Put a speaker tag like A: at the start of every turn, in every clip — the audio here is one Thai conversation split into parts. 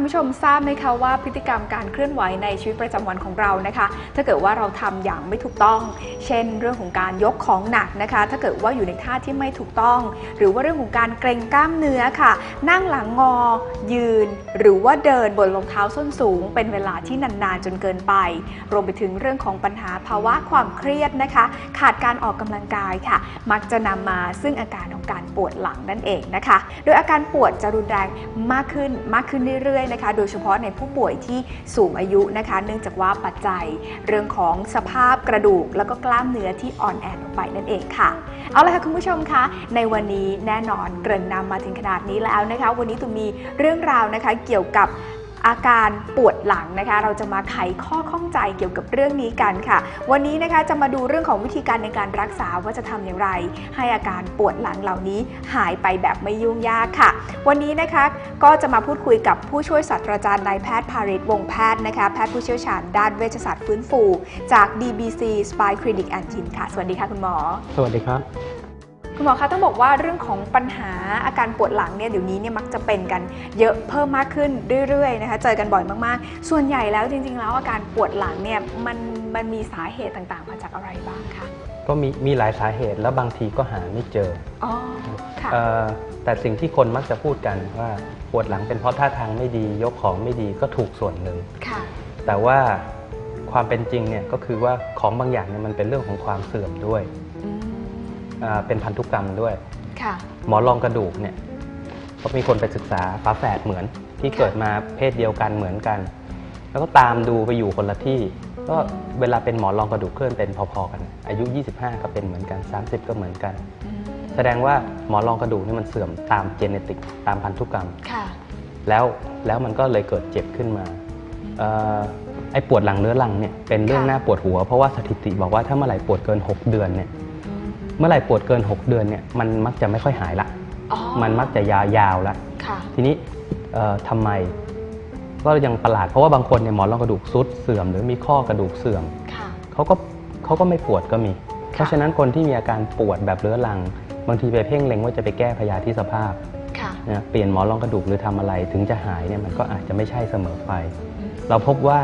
A: คุณผู้ชมทราบไหมคะว่าพฤติกรรมการเคลื่อนไหวในชีวิตประจำวันของเรานะคะ ถ้าเกิดว่าเราทำอย่างไม่ถูกต้อง เช่น เรื่องของการยกของหนักนะคะ ถ้าเกิดว่าอยู่ในท่าที่ไม่ถูกต้อง หรือว่าเรื่องของการเกรงกล้ามเนื้อค่ะ นั่งหลังงอ ยืน หรือว่าเดินบนรองเท้าส้นสูง เป็นเวลาที่นานๆจนเกินไป รวมไปถึงเรื่องของปัญหาภาวะความเครียดนะคะ ขาดการออกกำลังกายค่ะ มักจะนำมาซึ่งอาการของการปวดหลังนั่นเองนะคะ โดยอาการปวดจะรุนแรงมากขึ้นมากขึ้นเรื่อยๆนะคะ โดยเฉพาะในผู้ป่วยที่สูงอายุนะคะ เนื่องจากว่าปัจจัยเรื่องของสภาพกระดูก แล้วก็กล้ามเนื้อที่อ่อนแอลงไปนั่นเองค่ะ เอาละค่ะคุณผู้ชมคะ ในวันนี้แน่นอนเกริ่นนำมาถึงขนาดนี้แล้วนะคะ วันนี้ตุมมีเรื่องราวนะคะเกี่ยวกับ อาการปวดหลังนะคะ เราจะมาไขข้อข้องใจเกี่ยวกับเรื่องนี้กันค่ะ วันนี้นะคะจะมาดูเรื่องของวิธีการในการรักษาว่าจะทำอย่างไร ให้อาการปวดหลังเหล่านี้หายไปแบบไม่ยุ่งยากค่ะ วันนี้นะคะก็จะมาพูดคุยกับผู้ช่วยศาสตราจารย์นายแพทย์พาริศวงแพทย์นะคะแพทย์ผู้เชี่ยวชาญด้านเวชศาสตร์ฟื้นฟู จาก DBC Spine Clinic and Gym ค่ะ สวัสดีค่ะคุณหมอ
B: สวัสดีครับ
A: คุณหมอคะต้องบอกว่าเรื่องของปัญหาอาการปวดหลังเนี่ยเดี๋ยวนี้เนี่ยมักจะเป็นกันเยอะเพิ่มมากขึ้นเรื่อยๆนะคะเจอกันบ่อยมากๆ ส่วนใหญ่แล้วจริง ๆ แล้วอาการปวดหลังเนี่ยมันมันมีสาเหตุต่างๆมาจากอะไรบ้างคะ
B: ก็มีมีหลายสาเหตุแล้วบางทีก็หาไม่เจอ
A: อ๋อค่ะ
B: เออแต่สิ่งที่คนมักจะพูดกันว่าปวดหลังเป็นเพราะท่าทางไม่ดียกของไม่ดีก็ถูกส่วนหนึ่ง
A: ค่ะ
B: แต่ว่าความเป็นจริงเนี่ยก็คือว่าของบางอย่างเนี่ยมันเป็นเรื่องของความเสื่อมด้วย
A: อืม
B: อ่าเป็นพันธุกรรมด้วย
A: ค่ะ
B: หมอรองกระดูกเนี่ยก็มีคนไปศึกษาฝาแฝดเหมือนที่เกิดมาเพศเดียวกันเหมือนกัน แล้วก็ตามดูไปอยู่คนละที่ ก็เวลาเป็นหมอรองกระดูกเคลื่อนเป็นพอๆกัน อายุ 25 ก็เป็นเหมือนกัน 30 ก็เหมือนกัน
A: อืม
B: แสดงว่าหมอรองกระดูกนี่มันเสื่อมตามเจเนติกตามพันธุกรรม
A: ค่ะ
B: แล้วแล้วมันก็เลยเกิดเจ็บขึ้นมาเอ่อไอ้ปวดหลังเรื้อรังเนี่ยเป็นเรื่อง
A: ค่ะ
B: น่าปวดหัว เพราะว่าสถิติบอกว่าถ้าเมื่อไหร่ปวดเกิน 6 เดือนเนี่ย
A: อืม
B: เมื่อไหร่ปวดเกิน 6 เดือนเนี่ยมันมักจะไม่ค่อยหายละ
A: อ๋อ
B: มันมักจะยาวๆละ
A: ค่ะ
B: ทีนี้เอ่อทำไม ก็ยังประหลาดเพราะว่าบางคนเนี่ยหมอนรองกระดูกซุดเสื่อม หรือมีข้อกระดูกเสื่อม
A: ค่ะ
B: เขาก็เขาก็ไม่ปวดก็มี เพราะฉะนั้นคนที่มีอาการปวดแบบเรื้อรัง บางทีไปเพ่งเล็งว่าจะไปแก้พยาธิสภาพ
A: ค่ะ
B: นะเปลี่ยนหมอนรองกระดูกหรือทำอะไรถึงจะหายเนี่ยมันก็อาจจะไม่ใช่เสมอไป
A: อืม
B: เราพบว่า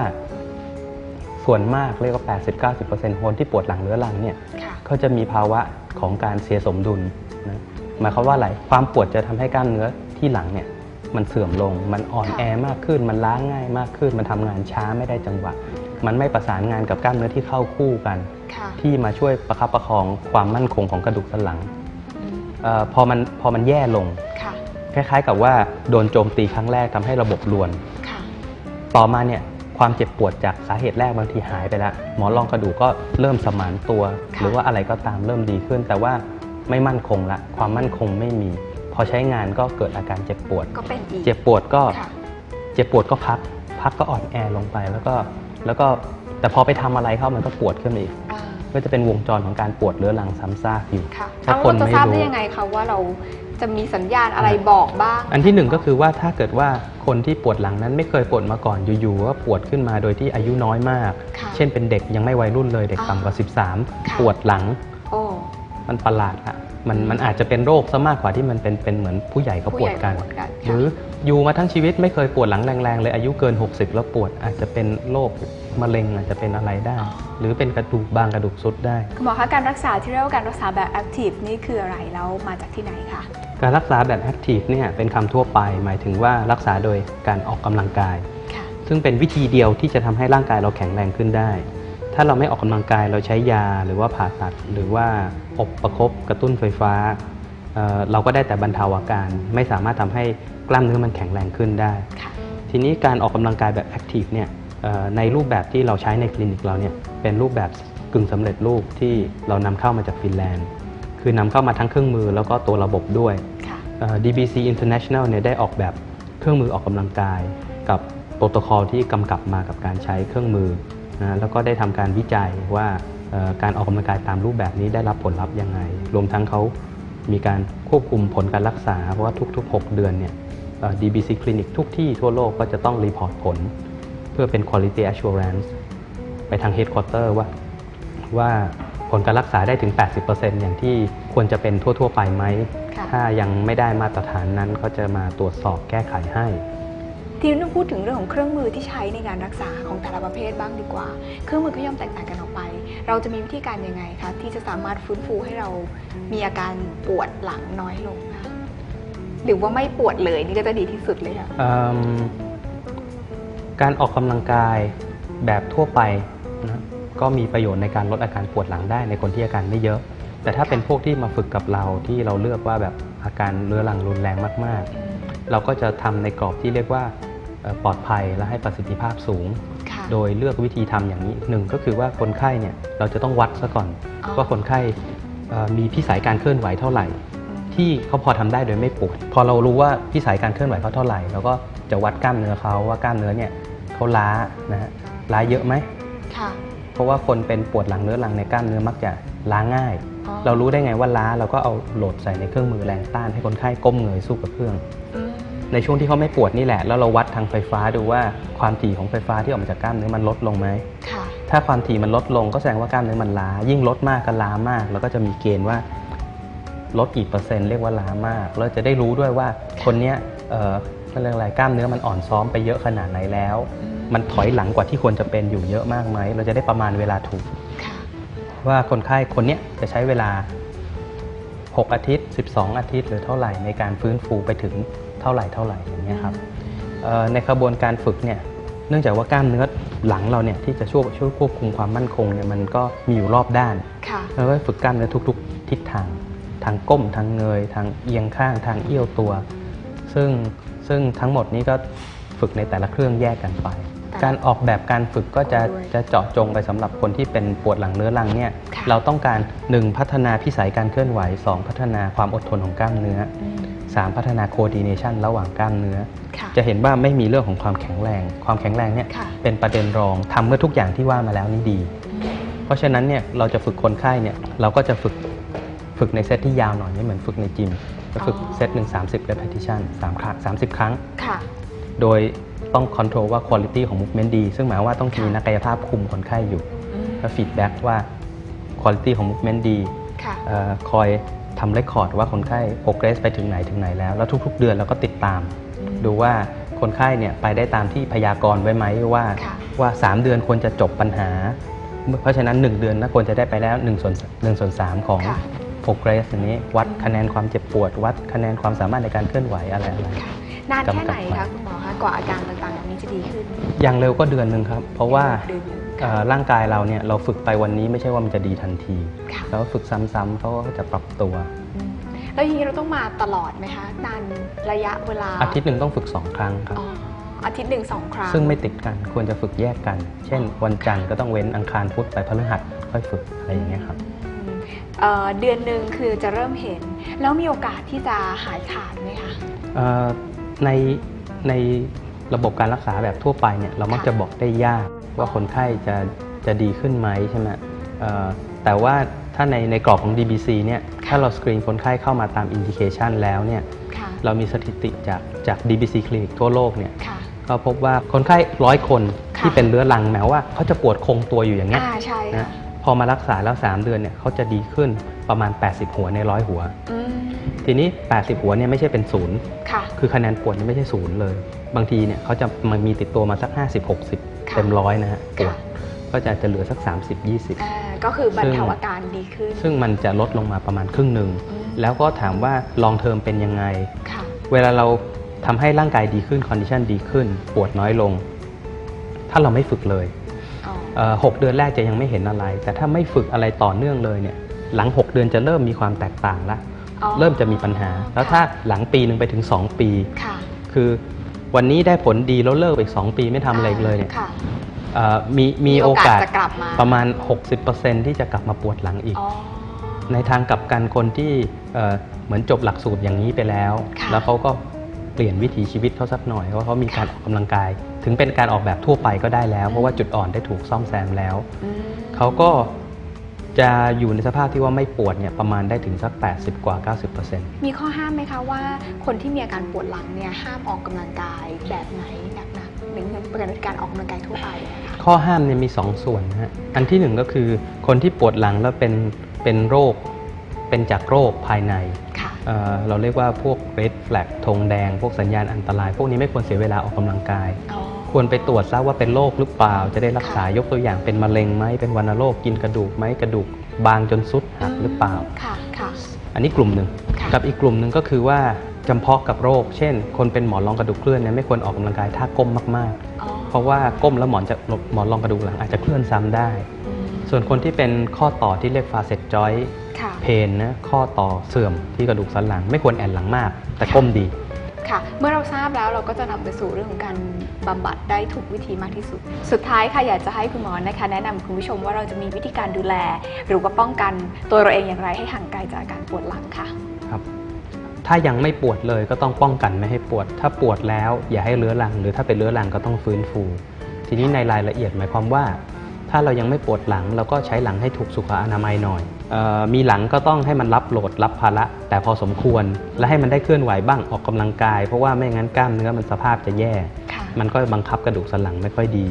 B: ส่วนมากเรียกว่า 80-90%คนที่ปวดหลังเรื้อรังเนี่ย
A: ค่ะ
B: เขาจะมีภาวะ ของการเสียสมดุลนะหมายความว่าอะไรความปวดจะทำให้กล้ามเนื้อที่หลังเนี่ยมันเสื่อมลง มันอ่อน
A: ค่ะ
B: แอมากขึ้น มันล้าง่ายมากขึ้น มันทำงานช้าไม่ได้จังหวะ มันไม่ประสานงานกับกล้ามเนื้อที่เข้าคู่กัน
A: ค่ะ
B: ที่มาช่วยประคับประคองความมั่นคงของกระดูกสันหลัง
A: อืม
B: เออพอมันพอมันแย่ลง
A: ค่ะ
B: คล้ายๆกับว่าโดนโจมตีครั้งแรกทำให้ระบบรวน
A: ค่ะ
B: ต่อมาเนี่ย ความเจ็บปวดจากสาเหตุแรกบางทีหายไปแล้ว หมอนรองกระดูกก็เริ่มสมานตัว
A: ค่ะ
B: หรือว่าอะไรก็ตามเริ่มดีขึ้น แต่ว่าไม่มั่นคงละ ความมั่นคงไม่มี พอใช้งานก็เกิดอาการเจ็บปวด
A: ก็เป็นอีก
B: เจ็บปวดก็
A: ค่ะ
B: เจ็บปวดก็พัก พักก็อ่อนแอลงไปแล้วก็แล้วก็แต่พอไปทำอะไรเข้ามันก็ปวดขึ้นมาอีก
A: อ่า
B: ก็จะเป็นวงจรของการปวดเรื้อรังซ้ำซากอยู่
A: ค่ะ
B: ถ้า
A: เอา
B: คน
A: เราจะ
B: ไม่
A: ทราบ
B: รู้
A: ได้ยังไงคะว่าเรา จะมีสัญญาณอะไรบอกบ้าง
B: อันที่หนึ่งก็คือว่าถ้าเกิดว่าคนที่ปวดหลังนั้นไม่เคยปวดมาก่อนอยู่ๆว่าปวดขึ้นมาโดยที่อายุน้อยมาก
A: ค่ะ
B: เช่นเป็นเด็กยังไม่วัยรุ่นเลยเด็ก
A: อ่า
B: ต่ำกว่า
A: ค่ะ
B: 13ปวดหลัง
A: โอ้
B: มันประหลาดอะ มันมันอาจจะเป็นโรคซะมากกว่าที่มันเป็นเป็นเหมือนผู้ใหญ่เขาปวดกัน
A: ผู้ใหญ่ปวดกัน
B: หรืออยู่มาทั้งชีวิตไม่เคยปวดหลังแรงๆเลยอายุเกิน 60 แล้วปวดอาจจะเป็นโรคมะเร็งอาจจะเป็นอะไรได้ หรือเป็นกระดูกบางกระดูกซุดได้
A: คุณหมอคะการรักษาที่เรียกว่าการรักษาแบบแอคทีฟนี่คืออะไรแล้วมาจากที่ไหนคะ
B: การรักษาแบบแอคทีฟเนี่ยเป็นคำทั่วไป หมายถึงว่ารักษาโดยการออกกำลังกาย
A: ค่ะ
B: ซึ่งเป็นวิธีเดียวที่จะทำให้ร่างกายเราแข็งแรงขึ้นได้ ถ้าเราไม่ออกกำลังกายเราใช้ยาหรือว่าผ่าตัดหรือว่า อบประคบกระตุ้นไฟฟ้าเอ่อเราก็ได้แต่บรรเทาอาการ ไม่สามารถทำให้กล้ามเนื้อมันแข็งแรงขึ้นได้
A: ค่ะ
B: ทีนี้การออกกำลังกายแบบแอคทีฟเนี่ยเอ่อในรูปแบบที่เราใช้ในคลินิกเราเนี่ยเป็นรูปแบบกึ่งสำเร็จรูปที่เรานำเข้ามาจากฟินแลนด์ คือนำเข้ามาทั้งเครื่องมือแล้วก็ตัวระบบด้วย
A: ค่ะ
B: เอ่อ DBC International เนี่ยได้ออกแบบเครื่องมือออกกำลังกาย กับโปรโตคอลที่กำกับมากับการใช้เครื่องมือนะแล้วก็ได้ทำการวิจัยว่าเอ่อ การออกกำลังกายตามรูปแบบนี้ได้รับผลลัพธ์ยังไง รวมทั้งเขามีการควบคุมผลการรักษา เพราะว่าทุก ๆ 6 เดือนเนี่ยเอ่อ DBC Clinic ทุกที่ทั่วโลกก็จะต้องรีพอร์ตผล เพื่อเป็น quality assurance ไปทาง headquarter ว่าว่าผลการรักษาได้ถึง 80%อย่างที่ควรจะเป็นทั่ว ๆ ไปไหม
A: ค่ะ
B: ถ้ายังไม่ได้มาตรฐานนั้นก็จะมาตรวจสอบแก้ไขให้
A: ทีนี้พูดถึงเรื่องของเครื่องมือที่ใช้ในการรักษาของแต่ละประเภทบ้างดีกว่า เครื่องมือก็ย่อมแตกต่างกันออกไป เราจะมีวิธีการยังไงคะที่จะสามารถฟื้นฟูให้เรามีอาการปวดหลังน้อยลงคะหรือว่าไม่ปวดเลยนี่ก็จะดีที่สุดเลยค่ะ
B: การออกกำลังกายแบบทั่วไปนะก็มีประโยชน์ในการลดอาการปวดหลังได้ในคนที่อาการไม่เยอะ แต่ถ้าเป็นพวกที่มาฝึกกับเราที่เราเลือกว่าแบบอาการเรื้อรังรุนแรงมาก ๆ เราก็จะทำในกรอบที่เรียกว่า ปลอดภัยและให้ประสิทธิภาพสูง
A: ค่ะ
B: โดยเลือกวิธีทำอย่างนี้หนึ่งก็คือว่าคนไข้เนี่ยเราจะต้องวัดซะก่อน
A: อ๋อ
B: ว่าคนไข้เอ่อมีพิสัยการเคลื่อนไหวเท่าไหร่
A: อืม
B: ที่เขาพอทำได้โดยไม่ปวด พอเรารู้ว่าพิสัยการเคลื่อนไหวเขาเท่าไหร่เราก็จะวัดกล้ามเนื้อเขาว่ากล้ามเนื้อเนี่ยเขาล้านะฮะล้าเยอะไหม
A: ค่ะ
B: เพราะว่าคนเป็นปวดหลังเรื้อรังในกล้ามเนื้อมักจะล้าง่าย
A: อ๋อ
B: เรารู้ได้ไงว่าล้าเราก็เอาโหลดใส่ในเครื่องมือแรงต้านให้คนไข้ก้มเงยสู้กับเครื่อง
A: อืม
B: ในช่วงที่เขาไม่ปวดนี่แหละ แล้วเราวัดทางไฟฟ้าดูว่าความถี่ของไฟฟ้าที่ออกมาจากกล้ามเนื้อมันลดลงไหม
A: ค่ะ
B: ถ้าความถี่มันลดลงก็แสดงว่ากล้ามเนื้อมันล้า ยิ่งลดมากก็ล้ามาก แล้วก็จะมีเกณฑ์ว่าลดกี่เปอร์เซ็นต์เรียกว่าล้ามากแล้วจะได้รู้ด้วยว่าคนเนี้ยเอ่อมันเรียกอะไรกล้ามเนื้อมันอ่อนซ้อมไปเยอะขนาดไหนแล้ว
A: อืม
B: มันถอยหลังกว่าที่ควรจะเป็นอยู่เยอะมากไหมเราจะได้ประมาณเวลาถูก
A: ค่ะ
B: ว่าคนไข้คนเนี้ยจะใช้เวลา 6 อาทิตย์ 12 อาทิตย์หรือเท่าไหร่ในการฟื้นฟูไปถึงเท่าไหร่เท่าไหร่อย่างเงี้ยครับเอ่อในกระบวนการฝึกเนี่ยเนื่องจากว่ากล้ามเนื้อหลังเราเนี่ยที่จะช่วยช่วยควบคุมความมั่นคงเนี่ยมันก็มีอยู่รอบด้าน
A: ค่ะ
B: เราก็ฝึกกล้ามเนื้อทุก ๆ ทิศทาง ทางก้มทางเงย ทางเอียงข้างทางเอี้ยวตัว ซึ่งซึ่งทั้งหมดนี้ก็ฝึกในแต่ละเครื่องแยกกันไป
A: ค่ะ
B: การออกแบบการฝึกก็จะ
A: ด้วย
B: จะเจาะจงไปสำหรับคนที่เป็นปวดหลังเนื้อรังเนี่ย
A: ค่ะ
B: เราต้องการ 1 พัฒนาพิสัยการเคลื่อนไหว 2 พัฒนาความอดทนของกล้ามเนื้อ
A: อืม
B: 3 พัฒนาโคดิเนชันระหว่างกล้ามเนื้อ
A: ค่ะ
B: จะเห็นว่าไม่มีเรื่องของความแข็งแรง ความแข็งแรงเนี่ย
A: ค่ะ
B: เป็นประเด็นรองทำเมื่อทุกอย่างที่ว่ามาแล้วนี่ดี
A: อืม
B: เพราะฉะนั้นเนี่ยเราจะฝึกคนไข้เนี่ยเราก็จะฝึกฝึกในเซตที่ยาวหน่อยไม่เหมือนฝึกในจิมจะฝึก
A: อ๋อ
B: เซตหนึ่ง30 repetition 3ครั้ง30ครั้ง
A: ค่ะ
B: โดย ต้องคอนโทรลว่าคุณ i t y ของ movement ดี ซึ่งหมายความว่าต้องมี
A: ค่ะ
B: นักกายภาพคุมคนไข้อยู่
A: อืม
B: แล้วฟีดแบ็กว่าคุณ i t y ของ movement ดี
A: ค่ะ
B: เอ่อคอยทำเรคคอร์ดว่าคนไข้ progress ไปถึงไหนถึงไหนแล้ว แล้วทุก ๆ เดือนเราก็ติดตาม
A: อืม
B: ดูว่าคนไข้เนี่ยไปได้ตามที่พยากรณ์ไว้ไหมว่า
A: ค่ะ
B: ว่า 3 เดือนควรจะจบปัญหา เพราะฉะนั้น 1 เดือนน่าควรจะได้ไปแล้ว1ส่วน1ส่วน3ของ
A: ค่ะ
B: progress อันนี้ วัดคะแนนความเจ็บปวด วัดคะแนนความสามารถในการเคลื่อนไหวอะไรอะไร
A: ค่ะ นานแค่ไหน
B: กำกับไว้
A: คะคุณหมอคะกว่าอาการต่างๆเหล่านี้จะดีขึ้น
B: อย่างเร็วก็เดือนหนึ่งครับ เพราะว่า
A: เดือนหนึ่ง
B: เอ่อร่างกายเราเนี่ยเราฝึกไปวันนี้ไม่ใช่ว่ามันจะดีทันที
A: ค่ะ
B: แล้วฝึกซ้ำๆเขาก็จะปรับตัว
A: อืมแล้วอย่างนี้เราต้องมาตลอดไหมคะนานระยะเวลา
B: อาทิตย์หนึ่งต้องฝึก2ครั้งครับ
A: อ๋ออาทิตย์หนึ่งสองครั้ง
B: ซึ่งไม่ติดกันควรจะฝึกแยกกัน เช่น วันจันทร์ก็ต้องเว้นอังคารพุธไปพฤหัสค่อยฝึกอะไรอย่างเงี้ยครับ
A: อืมเอ่อเดือนหนึ่งคือจะเริ่มเห็น แล้วมีโอกาสที่จะหายขาดไหมคะ
B: เอ่อ ในในระบบการรักษาแบบทั่วไปเนี่ยเรามัก
A: ค่ะ
B: จะบอกได้ยากว่าคนไข้จะจะดีขึ้นไหมใช่ไหมเอ่อแต่ว่าถ้าในในกรอบของ DBC เนี่ยถ้าเราสกรีนคนไข้เข้ามาตามอินดิเคชันแล้วเนี่ย
A: ค่ะ
B: เรามีสถิติจากจาก DBC คลินิกทั่วโลกเนี่ย
A: ค่ะ
B: ก็พบว่าคนไข้ร้อยคน
A: ค่ะ
B: ที่เป็นเรื้อรังแม้ว่าเขาจะปวดคงตัวอยู่อย่างเงี้ย
A: อ่าใช่ค่ะ
B: นะพอมารักษาแล้ว 3 เดือนเนี่ยเขาจะดีขึ้นประมาณ 80 หัวในร้อยหัว
A: อืม
B: ทีนี้ 80 หัวเนี่ยไม่ใช่เป็นศูนย์
A: ค่ะ
B: คือคะแนนปวดเนี่ยไม่ใช่ศูนย์เลย บางทีเนี่ยเขาจะมันมีติดตัวมาสัก 50 60
A: ค่ะ
B: เต็มร้อยนะฮะปว
A: ค่ะ
B: ดก็จะจะเหลือสัก 30
A: อ่าก็คือบรรเทาอาการดีขึ้น
B: 20ซึ่งมันจะลดลงมาประมาณครึ่งหนึ่ง
A: อืม
B: แล้วก็ถามว่าลองเทอมเป็นยังไง
A: ค่ะ
B: เวลาเราทำให้ร่างกายดีขึ้นคอนดิชันดีขึ้น ปวดน้อยลง ถ้าเราไม่ฝึกเลย
A: อ๋อ
B: เอ่อหกเดือนแรกจะยังไม่เห็นอะไร แต่ถ้าไม่ฝึกอะไรต่อเนื่องเลยเนี่ยหลัง 6 เดือนจะเริ่มมีความแตกต่างละ
A: อ๋อ
B: เริ่มจะมีปัญหา แล้วถ้าหลังปีหนึ่งไปถึง 2 ปี
A: ค่ะ
B: คือวันนี้ได้ผลดีแล้วเลิกไปอีก 2 ปีไม่ทำอะไรอีกเลยเนี่ย
A: ค่ะ
B: เอ่อมีมีโอกาส
A: จะกลับมา
B: ประมาณ 60%ที่จะกลับมาปวดหลังอีก
A: อ๋อ
B: ในทางกลับกันคนที่เอ่อเหมือนจบหลักสูตรอย่างนี้ไปแล้ว
A: ค่ะ
B: แล้วเขาก็เปลี่ยนวิถีชีวิตเขาสักหน่อยเพราะเขามีการออกกำลังกาย ถึงเป็นการออกแบบทั่วไปก็ได้แล้ว เพราะว่าจุดอ่อนได้ถูกซ่อมแซมแล้ว
A: อืม
B: เขาก็ จะอยู่ในสภาพที่ว่าไม่ปวดเนี่ยประมาณได้ถึงสัก 80 กว่า 90%
A: มีข้อห้ามไหมคะว่าคนที่มีอาการปวดหลังเนี่ยห้ามออกกำลังกายแบบไหนแบบหนักหรือเป็นการออกกำลังกายทั่วไปนะคะ
B: ข้อห้ามเนี่ยมี 2 ส่วนนะฮะอันที่หนึ่งก็คือคนที่ปวดหลังแล้วเป็นเป็นโรค เป็นจากโรคภายใน
A: ค่ะ
B: เอ่อเราเรียกว่าพวก red flag ธงแดง พวกสัญญาณอันตราย พวกนี้ไม่ควรเสียเวลาออกกำลังกาย
A: อ๋อ
B: ควรไปตรวจซะว่าเป็นโรคหรือเปล่า จะได้รักษา
A: ค่ะ
B: ยกตัวอย่างเป็นมะเร็งไหมเป็นวัณโรคกินกระดูกไหมกระดูกบางจนสุดหักหรือเปล่า
A: ค่ะค่ะ
B: อันนี้กลุ่มหนึ่ง
A: ค่ะ
B: กับอีกกลุ่มหนึ่งก็คือว่าจำเพาะกับโรค เช่น คนเป็นหมอนรองกระดูกเคลื่อนเนี่ยไม่ควรออกกำลังกายท่าก้มมาก
A: อ๋อ
B: ๆ เพราะว่าก้มแล้วหมอนจะหมอนรองกระดูกหลังอาจจะเคลื่อนซ้ำได้
A: อืม
B: ส่วนคนที่เป็นข้อต่อที่เรียกฟาเซตจอย
A: ค่ะ
B: เพนนะข้อต่อเสื่อมที่กระดูกสันหลัง ไม่ควรแอนหลังมาก แต่ก้มดี
A: ค่ะ เมื่อเราทราบแล้วเราก็จะนำไปสู่เรื่องของการบำบัดได้ถูกวิธีมากที่สุด สุดท้ายค่ะอยากจะให้คุณหมอนะคะ แนะนำคุณผู้ชมว่าเราจะมีวิธีการดูแล หรือว่าป้องกันตัวเราเองอย่างไรให้ห่างไกลจากอาการปวดหลังค่ะ
B: ครับถ้ายังไม่ปวดเลยก็ต้องป้องกันไม่ให้ปวด ถ้าปวดแล้วอย่าให้เรื้อรัง หรือถ้าเป็นเรื้อรังก็ต้องฟื้นฟู ทีนี้ในรายละเอียดหมายความว่า ถ้าเรายังไม่ปวดหลังเราก็ใช้หลังให้ถูกสุขอนามัยหน่อยเออมีหลังก็ต้องให้มันรับโหลดรับภาระแต่พอสมควร และให้มันได้เคลื่อนไหวบ้างออกกำลังกาย เพราะว่าไม่งั้นกล้ามเนื้อมันสภาพจะแย่
A: ค่ะ
B: มันก็บังคับกระดูกสันหลังไม่ค่อยดี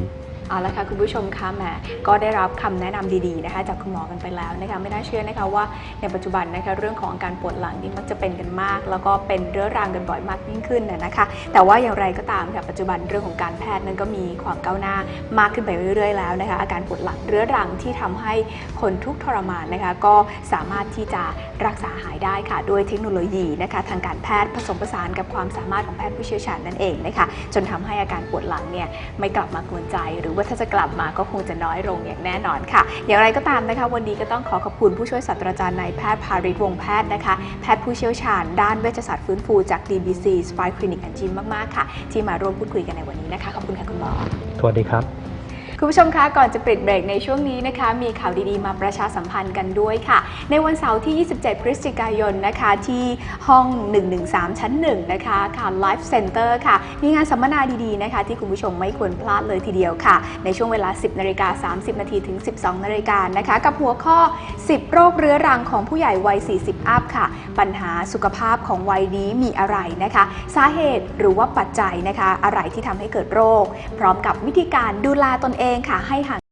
A: เอาละค่ะคุณผู้ชมคะแหมก็ได้รับคำแนะนำดีๆนะคะ จากคุณหมอกันไปแล้วนะคะไม่น่าเชื่อนะคะว่าในปัจจุบันนะคะเรื่องของอาการปวดหลังนี่มักจะเป็นกันมาก แล้วก็เป็นเรื้อรังกันบ่อยมากยิ่งขึ้นนะนะคะ แต่ว่าอย่างไรก็ตามค่ะปัจจุบันเรื่องของการแพทย์นั้นก็มีความก้าวหน้ามากขึ้นไปเรื่อยๆแล้วนะคะอาการปวดหลังเรื้อรังที่ทำให้คนทุกทรมานนะคะก็สามารถที่จะรักษาหายได้ค่ะด้วยเทคโนโลยีนะคะทางการแพทย์ผสมผสานกับความสามารถของแพทย์ผู้เชี่ยวชาญนั่นเองนะคะจนทำให้อาการปวดหลังเนี่ยไม่กลับมากวนใจหรือว่าถ้าจะกลับมาก็คงจะน้อยลงอย่างแน่นอนค่ะ อย่างไรก็ตามนะคะ วันนี้ก็ต้องขอขอบคุณผู้ช่วยศาสตราจารย์นายแพทย์พาริศวงแพทย์นะคะ แพทย์ผู้เชี่ยวชาญด้านเวชศาสตร์ฟื้นฟูจาก DBC Spine Clinic and Gym มาก ๆ ค่ะ ที่มาร่วมพูดคุยกันในวันนี้นะคะ ขอบคุณค่ะคุณหมอ
B: สวัสดีครับ
A: คุณผู้ชมคะก่อนจะปิดเบรกในช่วงนี้นะคะ มีข่าวดีๆ มาประชาสัมพันธ์กันด้วยค่ะ ในวันเสาร์ที่ 27 พฤศจิกายนนะคะที่ห้อง 113 ชั้น 1 นะคะค่ะ Life Center ค่ะ มีงานสัมมนาดีๆนะคะที่คุณผู้ชมไม่ควรพลาดเลยทีเดียวค่ะ ในช่วงเวลา 10นาฬิกา30 นาทีถึง 12นาฬิกานะคะ กับหัวข้อ 10 โรคเรื้อรังของผู้ใหญ่วัย 40 อัพค่ะ ปัญหาสุขภาพของวัยนี้มีอะไรนะคะ สาเหตุหรือว่าปัจจัยนะคะ อะไรที่ทำให้เกิดโรค พร้อมกับวิธีการดูแลตนเององค่ะให้ห่าง